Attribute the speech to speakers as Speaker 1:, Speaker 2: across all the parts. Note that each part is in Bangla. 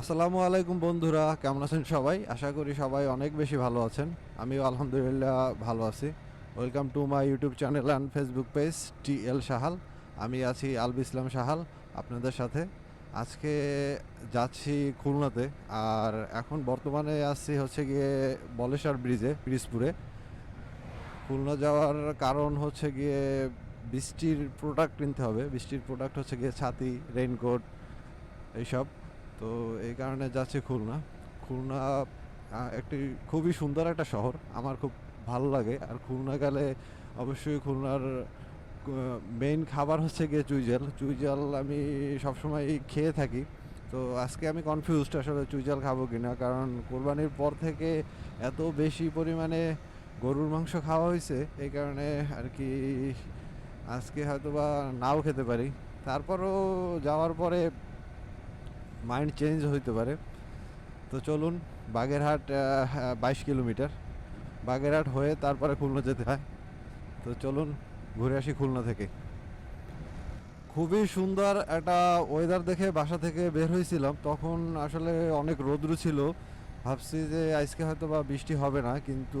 Speaker 1: আসসালামু আলাইকুম বন্ধুরা, কেমন আছেন সবাই? আশা করি সবাই অনেক বেশি ভালো আছেন। আমিও আলহামদুলিল্লাহ ভালো আছি। Welcome to my YouTube channel and Facebook page টি এল সাহাল আমি আছি আলবি ইসলাম সাহাল আপনাদের সাথে। আজকে যাচ্ছি খুলনাতে, আর এখন বর্তমানে আসছি হচ্ছে গিয়ে বলেশ্বর ব্রিজে, পিরিজপুরে। খুলনা যাওয়ার কারণ হচ্ছে গিয়ে বৃষ্টির প্রোডাক্ট কিনতে হবে। বৃষ্টির প্রোডাক্ট হচ্ছে গিয়ে ছাতি রেইনকোট এইসব। তো এই কারণে যাচ্ছি খুলনা। খুলনা একটি খুবই সুন্দর একটা শহর। আমার খুব ভালো লাগে। আর খুলনা গেলে অবশ্যই খুলনার মেইন খাবার হচ্ছে গিয়ে চুইজাল চুইজাল আমি সবসময় খেয়ে থাকি। তো আজকে আমি কনফিউজড আসলে চুইজাল খাব কি না কারণ কোরবানির পর থেকে এত বেশি পরিমাণে গরুর মাংস খাওয়া হয়েছে। এই কারণে আর কি আজকে হয়তো বা নাও খেতে পারি। তারপরও যাওয়ার পরে মাইন্ড চেঞ্জ হইতে পারে। তো চলুন, বাগেরহাট বাইশ কিলোমিটার। বাগেরহাট হয়ে তারপরে খুলনা যেতে হয়। তো চলুন, ঘুরে আসি খুলনা থেকে। খুবই সুন্দর একটা ওয়েদার দেখে বাসা থেকে বের হয়েছিলাম। তখন আসলে অনেক রৌদ্র ছিল। ভাবছি যে আজকে হয়তো বা বৃষ্টি হবে না, কিন্তু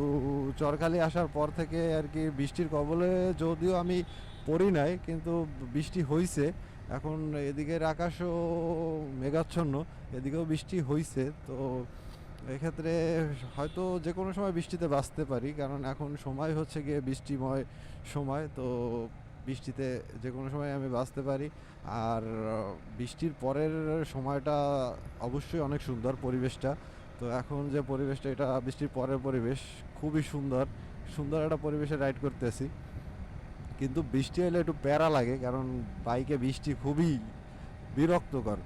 Speaker 1: চরখালি আসার পর থেকে আর কি বৃষ্টির কবলে যদিও আমি পড়ি নাই, কিন্তু বৃষ্টি হয়েছে এখন এদিকের আকাশও মেঘাচ্ছন্ন, এদিকেও বৃষ্টি হয়েছে তো এক্ষেত্রে হয়তো যে কোনো সময় বৃষ্টিতে বাঁচতে পারি, কারণ এখন সময় হচ্ছে গিয়ে বৃষ্টিময় সময়, তো বৃষ্টিতে যে কোনো সময় আমি বাঁচতে পারি। আর বৃষ্টির পরের সময়টা অবশ্যই অনেক সুন্দর পরিবেশটা, তো এখন যে পরিবেশটা, এটা বৃষ্টির পরের পরিবেশ খুবই সুন্দর সুন্দর একটা পরিবেশে রাইড করতেছি। কিন্তু বৃষ্টি হলে একটু প্যারা লাগে, কারণ বাইকে বৃষ্টি খুবই বিরক্তকর।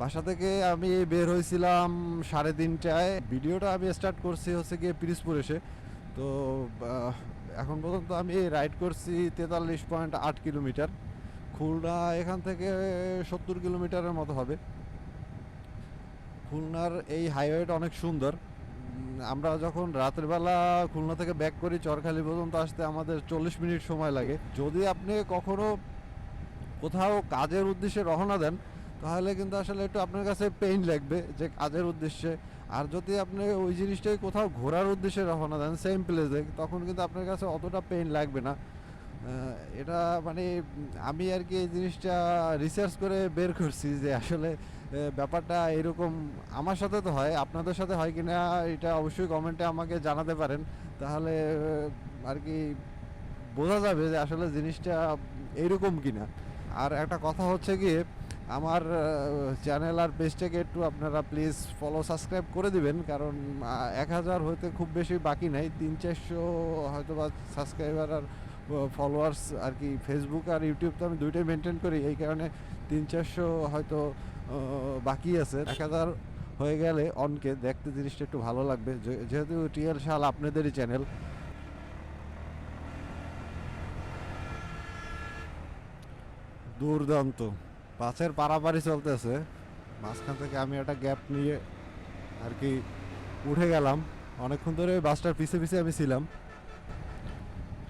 Speaker 1: বাসা থেকে আমি বের হয়েছিলাম সাড়ে তিনটায়। ভিডিওটা আমি স্টার্ট করছি হচ্ছে গিয়ে পিরিজপুর এসে। তো এখন পর্যন্ত আমি রাইড করছি তেতাল্লিশ পয়েন্ট আট কিলোমিটার। খুলনা এখান থেকে সত্তর কিলোমিটারের মতো হবে। খুলনার এই হাইওয়েটা অনেক সুন্দর। আমরা যখন রাতের বেলা খুলনা থেকে ব্যাক করি, চরখালি পর্যন্ত আসতে আমাদের চল্লিশ মিনিট সময় লাগে। যদি আপনি কখনো কোথাও কাজের উদ্দেশ্যে রওনা দেন, তাহলে কিন্তু আসলে একটু আপনার কাছে পেইন লাগবে যে কাজের উদ্দেশ্যে। আর যদি আপনি ওই জিনিসটাই কোথাও ঘোরার উদ্দেশ্যে রওনা দেন সেম প্লেসে তখন কিন্তু আপনার কাছে অতটা পেইন লাগবে না। এটা মানে আমি আর কি এই জিনিসটা রিসার্চ করে বের করছি যে আসলে ব্যাপারটা এরকম আমার সাথে তো হয়, আপনাদের সাথে হয় কিনা এটা অবশ্যই কমেন্টে আমাকে জানাতে পারেন। তাহলে আর কি বোঝা যাবে যে আসলে জিনিসটা এইরকম কিনা। আর একটা কথা হচ্ছে গিয়ে আমার চ্যানেল আর পেজটাকে একটু আপনারা প্লিজ ফলো সাবস্ক্রাইব করে দিবেন। কারণ এক হাজার হইতে খুব বেশি বাকি নাই, তিন চারশো হয়তো বা সাবস্ক্রাইবার আর ফলোয়ার্স আর কি ফেসবুক আর ইউটিউব তো আমি দুইটাই মেনটেন করি। এই কারণে তিন চারশো হয়তো বাকি আছে। এক হাজার হয়ে গেলে অনকে দেখতে জিনিসটা একটু ভালো লাগবে। যেহেতু টিএল শাল আপনাদেরই চ্যানেল দুর্দান্ত। পাশের পারাপারি চলতেছে। মাঝখান থেকে আমি একটা গ্যাপ নিয়ে আর কি উঠে গেলাম। অনেকক্ষণ ধরে বাসটার পিছে পিছে আমি ছিলাম।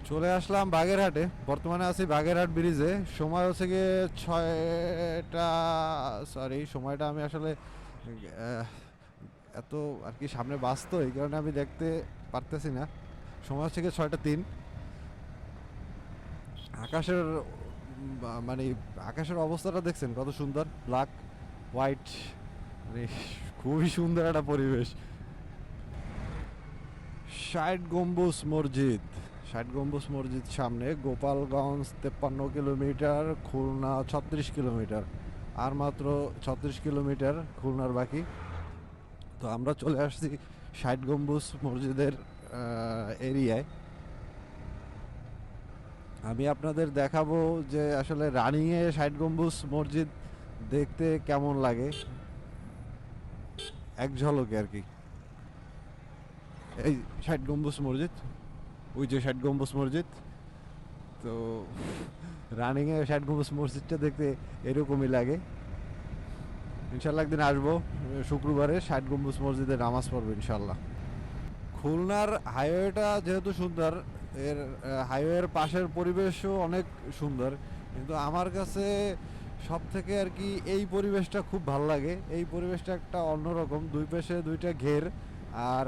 Speaker 1: চলে আসলাম বাগেরহাটে। বর্তমানে আছি বাগেরহাট ব্রিজে। সময় হচ্ছে গিয়ে ছয়টা সরি সময়টা আমি আসলে এত আর কি সামনে বাস তো এই কারণে আমি দেখতে পারতেছি না। সময় হচ্ছে গিয়ে ছয়টা তিন। আকাশের মানে আকাশের অবস্থাটা দেখছেন, কত সুন্দর। ব্ল্যাক হোয়াইট মানে খুবই সুন্দর একটা পরিবেশ। ষাট গম্বুজ মসজিদ। ষাট গম্বুজ মসজিদ সামনে, গোপালগঞ্জ তেপ্পান্ন কিলোমিটার, খুলনা ছত্রিশ কিলোমিটার, আর মাত্র ছত্রিশ কিলোমিটার খুলনার বাকি। তো আমরা চলে আসছি ষাট গম্বুজ মসজিদের এরিয়ায়। আমি আপনাদের দেখাবো যে আসলে রানিংয়ে ষাট গম্বুজ মসজিদ দেখতে কেমন লাগে। এক ঝলকে আর কি। এই ষাট গম্বুজ মসজিদ। ওই যে ষাট গম্বুজ মসজিদ, তো রানিংয়ে ষাট গম্বুজ মসজিদটা দেখতে এরকমই লাগে। ইনশাল্লাহ একদিন আসব, শুক্রবারে ষাট গম্বুজ মসজিদে নামাজ পড়ব ইনশাল্লাহ। খুলনার হাইওয়েটা যেহেতু সুন্দর, এর হাইওয়ের পাশের পরিবেশও অনেক সুন্দর, কিন্তু আমার কাছে সব থেকে আর কি এই পরিবেশটা খুব ভালো লাগে। এই পরিবেশটা একটা অন্যরকম, দুই পাশে দুইটা ঘের আর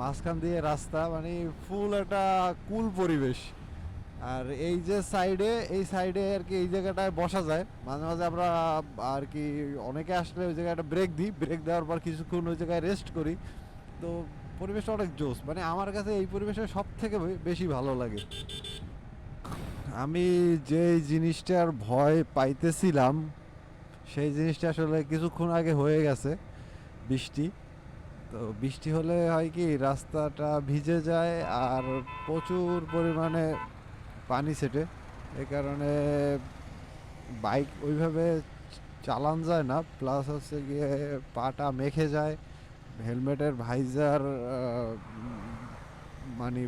Speaker 1: মাঝখান দিয়ে রাস্তা মানে ফুল একটা কুল পরিবেশ। আর এই যে সাইডে এই সাইডে আর কি এই জায়গাটায় বসা যায়। মাঝে মাঝে আমরা আর কি অনেকে আসলে ওই জায়গাটা ব্রেক দিই। ব্রেক দেওয়ার পর কিছুক্ষণ ওই জায়গায় রেস্ট করি। তো পরিবেশটা অনেক জোস। মানে আমার কাছে এই পরিবেশটা সব থেকে বেশি ভালো লাগে। আমি যে জিনিসটার ভয় পাইতেছিলাম, সেই জিনিসটা আসলে কিছুক্ষণ আগে হয়ে গেছে বৃষ্টি। তো বৃষ্টি হলে হয় কি রাস্তাটা ভিজে যায় আর প্রচুর পরিমাণে পানি সেটে এই কারণে বাইক ওইভাবে চালান যায় না, প্লাস হচ্ছে গিয়ে পাটা মেখে যায়, হেলমেটের ভাইজার মানে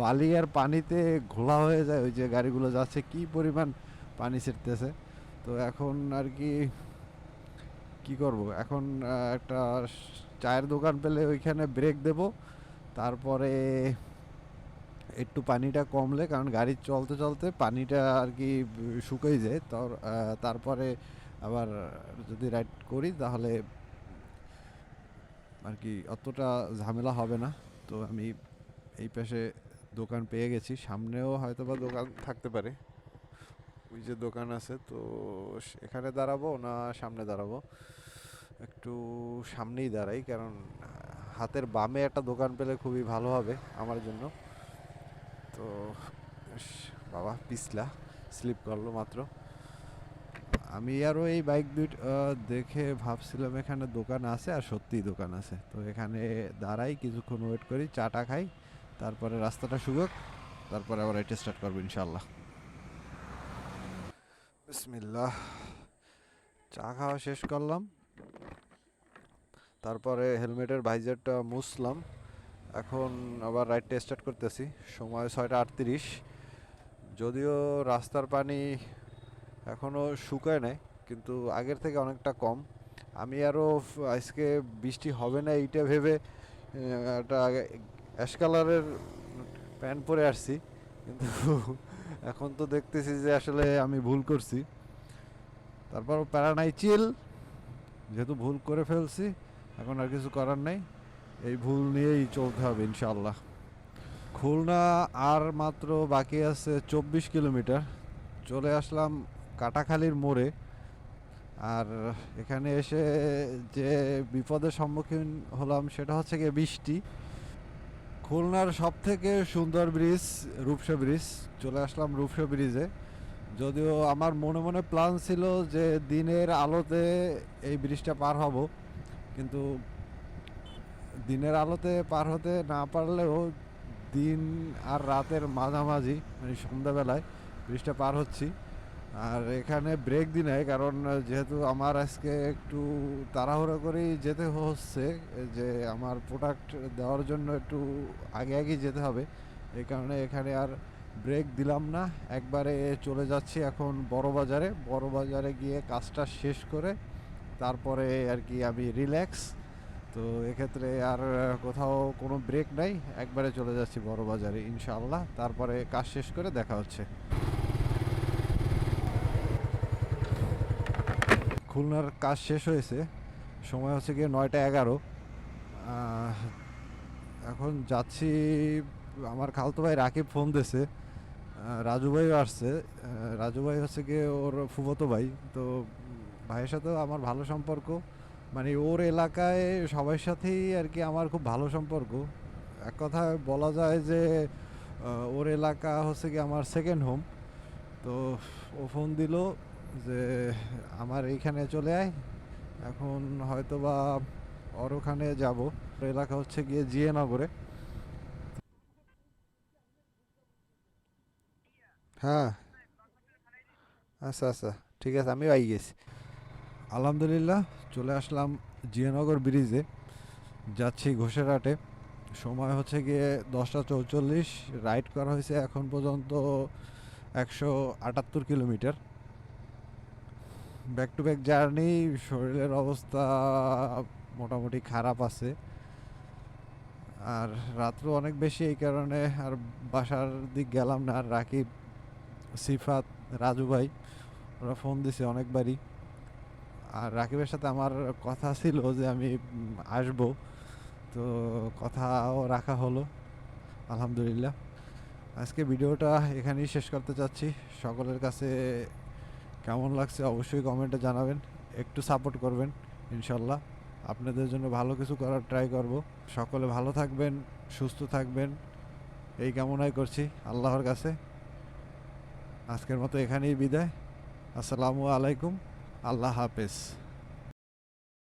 Speaker 1: বালি আর পানিতে ঘোলা হয়ে যায় ওই যে গাড়িগুলো যাচ্ছে, কি পরিমাণ পানি ছিটতেছে। তো এখন আর কি কি করব? এখন একটা চায়ের দোকান পেলে ওইখানে ব্রেক দেব। তারপরে একটু পানিটা কমলে, কারণ গাড়ি চলতে চলতে পানিটা আর কি শুকিয়ে যায়। তর তারপরে আবার যদি রাইড করি তাহলে আর কি অতটা ঝামেলা হবে না। তো আমি এই পাশে দোকান পেয়ে গেছি। সামনেও হয়তো বা দোকান থাকতে পারে। ওই যে দোকান আছে, তো এখানে দাঁড়াবো না সামনে দাঁড়াবো? একটু সামনেই দাঁড়াই, কারণ, হাতের বামে একটা দোকান পেলে খুবই ভালো হবে আমার জন্য। তো বাবা, পিছলা, স্লিপ করল মাত্র। আমি আরও এই বাইক দুই দেখে ভাবছিলাম এখানে দোকান আছে আর সত্যিই দোকান আছে। তো এখানে দাঁড়াই, কিছুক্ষণ ওয়েট করি, চাটা খাই, তারপরে রাস্তাটা শুকুক, তারপরে আবার এটা স্টার্ট করব ইনশাল্লাহ বিসমিল্লাহ। চা খাওয়া শেষ করলাম। তারপরে হেলমেটের ভাইজারটা মুছলাম। এখন আবার রাইডটা স্টার্ট করতেছি। সময় ছয়টা আটত্রিশ। যদিও রাস্তার পানি এখনও শুকায় নাই, কিন্তু আগের থেকে অনেকটা কম। আমি আরও আজকে বৃষ্টি হবে না এইটা ভেবে একটা অ্যাশ কালারের প্যান্ট পরে আসছি। কিন্তু এখন তো দেখতেছি যে আসলে আমি ভুল করছি। তারপর প্যারা নাই চিল। যেহেতু ভুল করে ফেলছি, এখন আর কিছু করার নেই। এই ভুল নিয়েই চলতে হবে ইনশাল্লাহ খুলনা আর মাত্র বাকি আছে চব্বিশ কিলোমিটার। চলে আসলাম কাটাখালির মোড়ে। আর এখানে এসে যে বিপদের সম্মুখীন হলাম সেটা হচ্ছে গিয়ে বৃষ্টি। খুলনার সব থেকে সুন্দর ব্রিজ রূপসা ব্রিজ চলে আসলাম রূপসা ব্রিজে যদিও আমার মনে মনে প্ল্যান ছিল যে দিনের আলোতে এই ব্রিজটা পার হব, কিন্তু দিনের আলোতে পার হতে না পারলেও দিন আর রাতের মাঝামাঝি মানে সন্ধ্যাবেলায় ব্রিজটা পার হচ্ছি। আর এখানে ব্রেক দিই নাই কারণ যেহেতু আমার আজকে একটু তাড়াহুড়ো করেই যেতে হচ্ছে, যে আমার প্রোডাক্ট দেওয়ার জন্য একটু আগে আগে যেতে হবে। এই কারণে এখানে আর ব্রেক দিলাম না, একবারে চলে যাচ্ছি এখন বড় বাজারে বড় বাজারে গিয়ে কাজটা শেষ করে তারপরে আর কি আমি রিল্যাক্স তো এক্ষেত্রে আর কোথাও কোনো ব্রেক নাই, একবারে চলে যাচ্ছি বড় বাজারে ইনশাআল্লাহ। তারপরে কাজ শেষ করে দেখা হচ্ছে। খুলনার কাজ শেষ হয়েছে, সময় হচ্ছে গিয়ে নয়টা এগারো। এখন যাচ্ছি আমার খালতো ভাই রাকিব ফোন দিয়েছে রাজু ভাইও আসছে। রাজু ভাই হচ্ছে গিয়ে ওর ফুফতো ভাই। তো ভাইয়ের সাথেও আমার ভালো সম্পর্ক। মানে ওর এলাকায় সবার সাথেই আর কি আমার খুব ভালো সম্পর্ক। এক কথায় বলা যায় যে ওর এলাকা হচ্ছে কি আমার সেকেন্ড হোম তো ও ফোন দিল যে, আমার এইখানে চলে আয়। এখন হয়তো বা ওর ওখানে যাব। এলাকা হচ্ছে গিয়ে জিএ হ্যাঁ। আচ্ছা আচ্ছা ঠিক আছে, আমিও আই গেছি। আলহামদুলিল্লাহ, চলে আসলাম জিয়ানগর ব্রিজে। যাচ্ছি ঘোষেরহাটে। সময় হচ্ছে গিয়ে দশটা চৌচল্লিশ, রাইড করা হয়েছে এখন পর্যন্ত একশো আটাত্তর kilometre. Back to back journey, শরীরের অবস্থা মোটামুটি খারাপ আছে। আর রাত্র অনেক বেশি, এই কারণে আর বাসার দিক গেলাম না, আর রাকিব সিফাত, রাজু ভাই, ওরা ফোন দিছে অনেকবারই। আর রাকিবের সাথে আমার কথা ছিল যে আমি আসব। তো কথাও রাখা হলো। আলহামদুলিল্লাহ। আজকে ভিডিওটা এখানেই শেষ করতে চাচ্ছি। সকলের কাছে কেমন লাগছে অবশ্যই কমেন্টে জানাবেন। একটু সাপোর্ট করবেন ইনশাল্লাহ আপনাদের জন্য ভালো কিছু করার ট্রাই করব। সকলে ভালো থাকবেন, সুস্থ থাকবেন। এই কামনাই করছি আল্লাহর কাছে। আজকের মতো এখানেই বিদায়। আসসালামু আলাইকুম। আল্লাহ হাফেজ।